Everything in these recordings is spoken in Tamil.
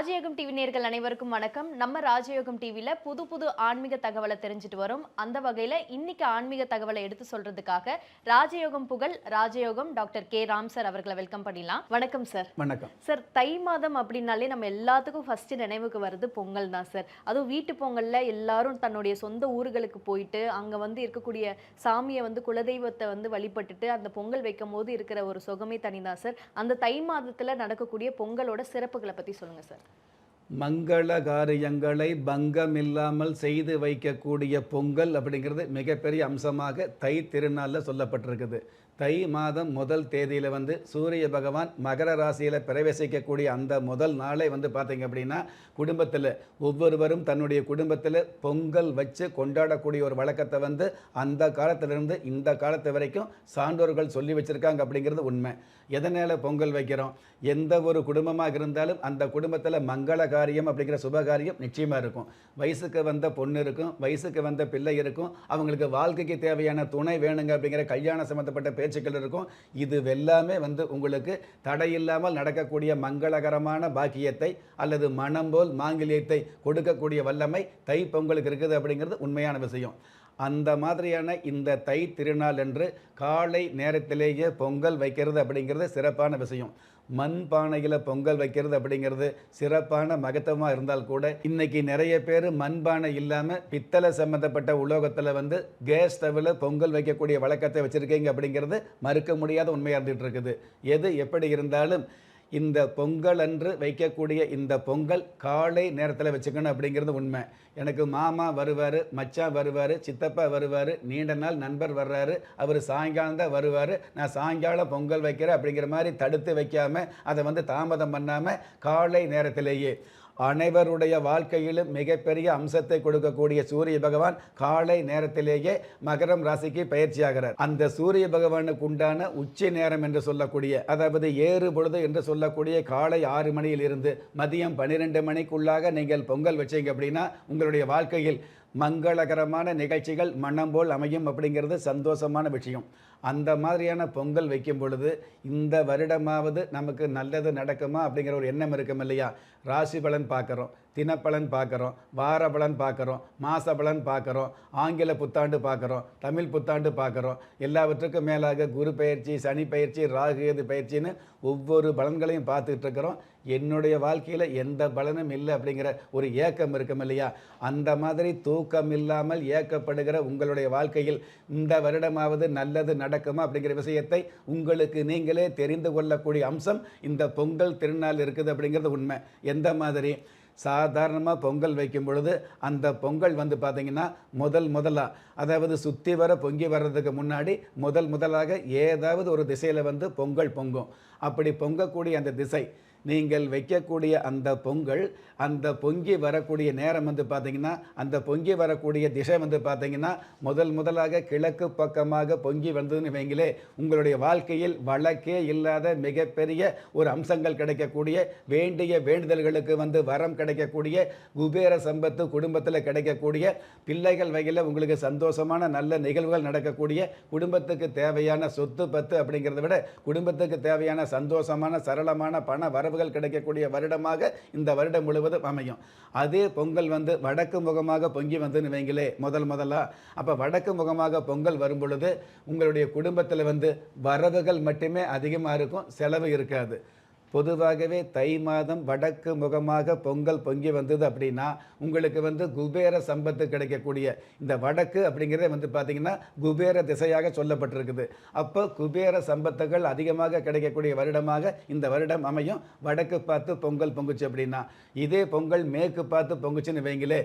ராஜயோகம் டிவி நேர்கள் அனைவருக்கும் வணக்கம். நம்ம ராஜயோகம் டிவில புது புது ஆன்மீக தகவலை தெரிஞ்சுட்டு வரோம். அந்த வகையில இன்னைக்கு ஆன்மீக தகவலை எடுத்து சொல்றதுக்காக ராஜயோகம் புகழ் ராஜயோகம் டாக்டர் கே. ராம் சார் அவர்களை வெல்கம் பண்ணிடலாம். வணக்கம் சார். வணக்கம். சார் தை மாதம் அப்படின்னாலே நம்ம எல்லாத்துக்கும் ஃபர்ஸ்ட் நினைவுக்கு வருது பொங்கல் தான் சார். அதுவும் வீட்டு பொங்கல்ல எல்லாரும் தன்னுடைய சொந்த ஊர்களுக்கு போயிட்டு அங்க வந்து இருக்கக்கூடிய சாமியை வந்து குலதெய்வத்தை வந்து வழிபட்டுட்டு அந்த பொங்கல் வைக்கும் போது இருக்கிற ஒரு சுகமே தனிதான் சார். அந்த தை மாதத்துல நடக்கக்கூடிய பொங்கலோட சிறப்புகளை பத்தி சொல்லுங்க சார். மங்கள காரியங்களை பங்கம் இல்லாமல் செய்து வைக்கக்கூடிய பொங்கல் அப்படிங்கிறது மிகப்பெரிய அம்சமாக தை திருநாளில் சொல்லப்பட்டிருக்குது. தை மாதம் முதல் தேதியில் வந்து சூரிய பகவான் மகர ராசியில் பிரவேசிக்கக்கூடிய அந்த முதல் நாளை வந்து பார்த்தீங்க அப்படின்னா குடும்பத்தில் ஒவ்வொருவரும் தன்னுடைய குடும்பத்தில் பொங்கல் வச்சு கொண்டாடக்கூடிய ஒரு வழக்கத்தை வந்து அந்த காலத்திலிருந்து இந்த காலத்து வரைக்கும் சான்றோர்கள் சொல்லி வச்சுருக்காங்க அப்படிங்கிறது உண்மை. எதனால் பொங்கல் வைக்கிறோம்? எந்த ஒரு குடும்பமாக இருந்தாலும் அந்த குடும்பத்தில் மங்கள காரியம் அப்படிங்கிற சுபகாரியம் நிச்சயமாக இருக்கும். வயசுக்கு வந்த பொண்ணு இருக்கும் வயசுக்கு வந்த பிள்ளை இருக்கும் அவங்களுக்கு வாழ்க்கைக்கு தேவையான துணை வேணுங்க அப்படிங்கிற கல்யாணம் சம்மந்தப்பட்ட பேச்சுக்கள் இருக்கும். இது எல்லாமே வந்து உங்களுக்கு தடையில்லாமல் நடக்கக்கூடிய மங்களகரமான பாக்கியத்தை அல்லது மனம் போல் மாங்கிலியத்தை கொடுக்கக்கூடிய வல்லமை தை பொங்கலுக்கு இருக்குது அப்படிங்கிறது உண்மையான விஷயம். அந்த மாதிரியான இந்த தை திருநாள் என்று காலை நேரத்திலேயே பொங்கல் வைக்கிறது அப்படிங்கிறது சிறப்பான விஷயம். மண் பானையில் பொங்கல் வைக்கிறது அப்படிங்கிறது சிறப்பான மகத்துவமாக இருந்தால் கூட இன்னைக்கு நிறைய பேர் மண்பானை இல்லாமல் பித்தளை சம்மந்தப்பட்ட உலோகத்தில் வந்து கேஸ் ஸ்டவ்வில் பொங்கல் வைக்கக்கூடிய வழக்கத்தை வச்சுருக்கீங்க அப்படிங்கிறது மறுக்க முடியாத உண்மையாக இருந்துகிட்டு இருக்குது. எது எப்படி இருந்தாலும் இந்த பொங்கல் அன்று வைக்கக்கூடிய இந்த பொங்கல் காலை நேரத்தில் வச்சுக்கணும் அப்படிங்கிறது உண்மை. எனக்கு மாமா வருவார் மச்சான் வருவார் சித்தப்பா வருவார் நீண்ட நாள் நண்பர் வர்றாரு அவர் சாயங்காலம் தான் வருவார் நான் சாயங்காலம் பொங்கல் வைக்கிறேன் அப்படிங்கிற மாதிரி தடுத்து வைக்காமல் அதை வந்து தாமதம் பண்ணாமல் காலை நேரத்திலேயே. அனைவருடைய வாழ்க்கையிலும் மிகப்பெரிய அம்சத்தை கொடுக்கக்கூடிய சூரிய பகவான் காலை நேரத்திலேயே மகரம் ராசிக்கு பயிற்சியாகிறார். அந்த சூரிய பகவானுக்கு உண்டான உச்சி நேரம் என்று சொல்லக்கூடிய அதாவது ஏறு பொழுது என்று சொல்லக்கூடிய காலை ஆறு மணியில் இருந்து மதியம் பன்னிரெண்டு மணிக்குள்ளாக நீங்கள் பொங்கல் வச்சீங்க அப்படின்னா உங்களுடைய வாழ்க்கையில் மங்களகரமான நிகழ்ச்சிகள் மனம் போல் அமையும் அப்படிங்கிறது சந்தோஷமான விஷயம். அந்த மாதிரியான பொங்கல் வைக்கும் பொழுது இந்த வருடமாவது நமக்கு நல்லது நடக்குமா அப்படிங்கிற ஒரு எண்ணம் இருக்கும் இல்லையா? ராசி பலன் பார்க்குறோம். தினப்பலன் பார்க்குறோம் வார பலன் பார்க்குறோம் மாத பலன் பார்க்குறோம் ஆங்கில புத்தாண்டு பார்க்குறோம் தமிழ் புத்தாண்டு பார்க்குறோம். எல்லாவற்றுக்கும் மேலாக குரு பயிற்சி சனி பயிற்சி ராகு எது பயிற்சின்னு ஒவ்வொரு பலன்களையும் பார்த்துட்டு இருக்கிறோம். என்னுடைய வாழ்க்கையில் எந்த பலனும் இல்லை அப்படிங்கிற ஒரு ஏக்கம் இருக்கும் இல்லையா? அந்த மாதிரி தூக்கம் இல்லாமல் ஏக்கப்படுகிற உங்களுடைய வாழ்க்கையில் இந்த வருடமாவது நல்லது நடக்குமா அப்படிங்கிற விஷயத்தை உங்களுக்கு நீங்களே தெரிந்து கொள்ளக்கூடிய அம்சம் இந்த பொங்கல் திருநாள் இருக்குது அப்படிங்கிறது உண்மை. எந்த மாதிரி? சாதாரணமாக பொங்கல் வைக்கும் பொழுது அந்த பொங்கல் வந்து பார்த்திங்கன்னா முதல் முதலாக அதாவது சுற்றி வர பொங்கி வர்றதுக்கு முன்னாடி முதல் முதலாக ஏதாவது ஒரு திசையில் வந்து பொங்கல் பொங்கும். அப்படி பொங்கக்கூடிய அந்த திசை நீங்கள் வைக்கக்கூடிய அந்த பொங்கல் அந்த பொங்கி வரக்கூடிய நேரம் வந்து பார்த்திங்கன்னா அந்த பொங்கி வரக்கூடிய திசை வந்து பார்த்திங்கன்னா முதல் முதலாக கிழக்கு பக்கமாக பொங்கி வந்ததுன்னு வைங்களே உங்களுடைய வாழ்க்கையில் வழக்கே இல்லாத மிகப்பெரிய ஒரு அம்சங்கள் கிடைக்கக்கூடிய வேண்டிய வேண்டுதல்களுக்கு வந்து வரம் கிடைக்கக்கூடிய குபேர சம்பத்து குடும்பத்தில் கிடைக்கக்கூடிய பிள்ளைகள் வகையில் உங்களுக்கு சந்தோஷமான நல்ல நிகழ்வுகள் நடக்கக்கூடிய குடும்பத்துக்கு தேவையான சொத்து பத்து அப்படிங்கிறத விட குடும்பத்துக்கு தேவையான சந்தோஷமான சரளமான பண வரவுகள் கிடைக்கக்கூடிய வருடமாக இந்த வருடம் முழுவதும் அமையும். அதே பொங்கல் வந்து வடக்கு முகமாக பொங்கி வந்துன்னு வைங்களே முதல் முதலா. அப்போ வடக்கு முகமாக பொங்கல் வரும் பொழுது உங்களுடைய குடும்பத்தில் வந்து வரவுகள் மட்டுமே அதிகமாக இருக்கும் செலவு இருக்காது. பொதுவாகவே தை மாதம் வடக்கு முகமாக பொங்கல் பொங்கி வந்தது அப்படின்னா உங்களுக்கு வந்து குபேர சம்பத்து கிடைக்கக்கூடிய இந்த வடக்கு அப்படிங்கிறத வந்து பார்த்திங்கன்னா குபேர திசையாக சொல்லப்பட்டிருக்குது. அப்போ குபேர சம்பத்துகள் அதிகமாக கிடைக்கக்கூடிய வருடமாக இந்த வருடம் அமையும். வடக்கு பார்த்து பொங்கல் பொங்குச்சு அப்படின்னா இதே பொங்கல் மேற்கு பார்த்து பொங்குச்சுன்னு வைங்களே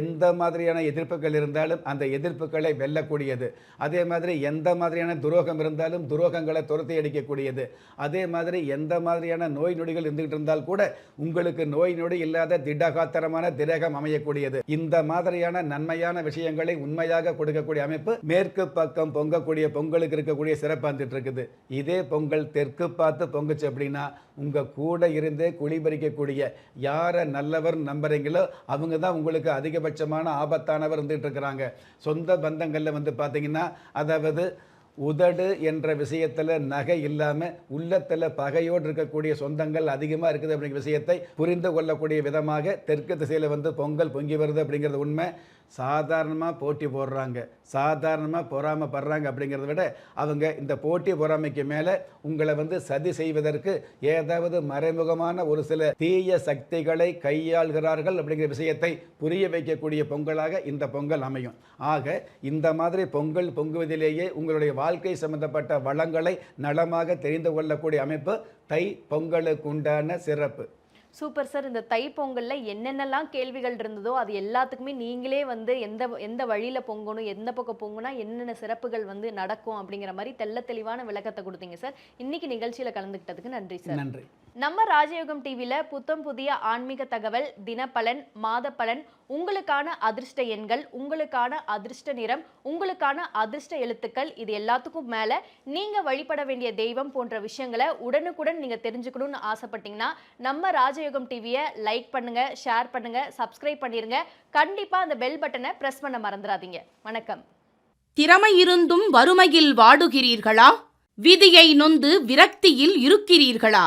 எந்த மாதிரியான எதிர்ப்புகள் இருந்தாலும் அந்த எதிர்ப்புகளை வெல்லக்கூடியது. அதே மாதிரி எந்த மாதிரியான துரோகம் இருந்தாலும் துரோகங்களை துரத்தி அடிக்கக்கூடியது. அதே மாதிரி எந்த மாதிரியான நோய் நொடிகள் இருந்துகிட்டு இருந்தால் கூட உங்களுக்கு நோய் நொடி இல்லாத திடகாத்திரமான திரகம் அமையக்கூடியது. இந்த மாதிரியான நன்மையான விஷயங்களை உண்மையாக கொடுக்கக்கூடிய அமைப்பு மேற்கு பக்கம் பொங்கக்கூடிய பொங்கலுக்கு இருக்கக்கூடிய சிறப்பு வந்துட்டு இருக்குது. இதே பொங்கல் தெற்கு பார்த்து பொங்குச்சு அப்படின்னா உங்க கூட இருந்தே குளிபறிக்கக்கூடிய யாரை நல்லவர் நம்புறீங்களோ அவங்க தான் உங்களுக்கு அதிகபட்சமான ஆபத்தானவர் இருந்துகிட்டு இருக்கிறாங்க. சொந்த பந்தங்களில் வந்து பார்த்தீங்கன்னா அதாவது உதடு என்ற விஷயத்தில் நகை இல்லாமல் உள்ளத்தில் பகையோடு இருக்கக்கூடிய சொந்தங்கள் அதிகமாக இருக்குது அப்படிங்கிற விஷயத்தை புரிந்து கொள்ளக்கூடிய விதமாக தெற்கு திசையில் வந்து பொங்கல் பொங்கி வருது அப்படிங்கிறது உண்மை. சாதாரணமாக போட்டி போடுறாங்க. சாதாரணமாக பொறாமைப்படுறாங்க அப்படிங்கிறத விட அவங்க இந்த போட்டி பொறாமைக்கு மேலே உங்களை வந்து சதி செய்வதற்கு ஏதாவது மறைமுகமான ஒரு சில தீய சக்திகளை கையாள்கிறார்கள் அப்படிங்கிற விஷயத்தை புரிய வைக்கக்கூடிய பொங்கலாக இந்த பொங்கல் அமையும். ஆக இந்த மாதிரி பொங்கல் பொங்குவதிலேயே உங்களுடைய வாழ்க்கை சம்பந்தப்பட்ட வளங்களை நலமாக தெரிந்து கொள்ளக்கூடிய அமைப்பு தை பொங்கலுக்கு உண்டான சிறப்பு. Super sir. இந்த தைப்பொங்கலில் என்னென்னலாம் கேள்விகள் இருந்ததோ அது எல்லாத்துக்குமே நீங்களே வந்து எந்த எந்த வழியில பொங்கணும் எந்த பக்கம் பொங்குனா என்னென்ன சிறப்புகள் வந்து நடக்கும் அப்படிங்கிற மாதிரி தெள்ள தெளிவான விளக்கத்தை கொடுத்தீங்க சார். இன்னைக்கு நிகழ்ச்சியில கலந்துக்கிட்டதுக்கு நன்றி சார். நன்றி. நம்ம ராஜயோகம் டிவியில் புத்தம் புதிய ஆன்மீக தகவல் தினப்பலன் மாத பலன் உங்களுக்கான அதிர்ஷ்ட எண்கள் உங்களுக்கான அதிர்ஷ்ட நிறம் உங்களுக்கான அதிர்ஷ்ட எழுத்துக்கள் இது எல்லாத்துக்கும் மேல நீங்க வழிபட வேண்டிய தெய்வம் போன்ற விஷயங்களை உடனுக்குடன் நீங்க தெரிஞ்சுக்கணும்னு ஆசைப்பட்டீங்கன்னா நம்ம ராஜயோகம் டிவியை லைக் பண்ணுங்க ஷேர் பண்ணுங்க சப்ஸ்கிரைப் பண்ணிருங்க. கண்டிப்பா அந்த பெல் பட்டனை பிரஸ் பண்ண மறந்துடாதீங்க. வணக்கம். திறமை இருந்தும் வறுமையில் வாடுகிறீர்களா? விதியை நொந்து விரக்தியில் இருக்கிறீர்களா?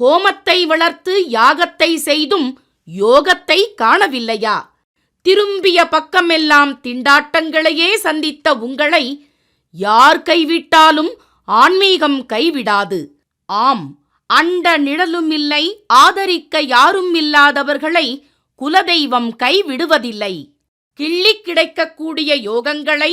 ஹோமத்தை வளர்த்து யாகத்தை செய்தும் யோகத்தை காணவில்லையா? திரும்பிய பக்கமெல்லாம் திண்டாட்டங்களையே சந்தித்த உங்களை யார் கைவிட்டாலும் ஆன்மீகம் கைவிடாது. ஆம் அண்ட நிழலும் இல்லை ஆதரிக்க யாரும் இல்லாதவர்களை குலதெய்வம் கைவிடுவதில்லை. கிள்ளிக் கிடைக்கக்கூடிய யோகங்களை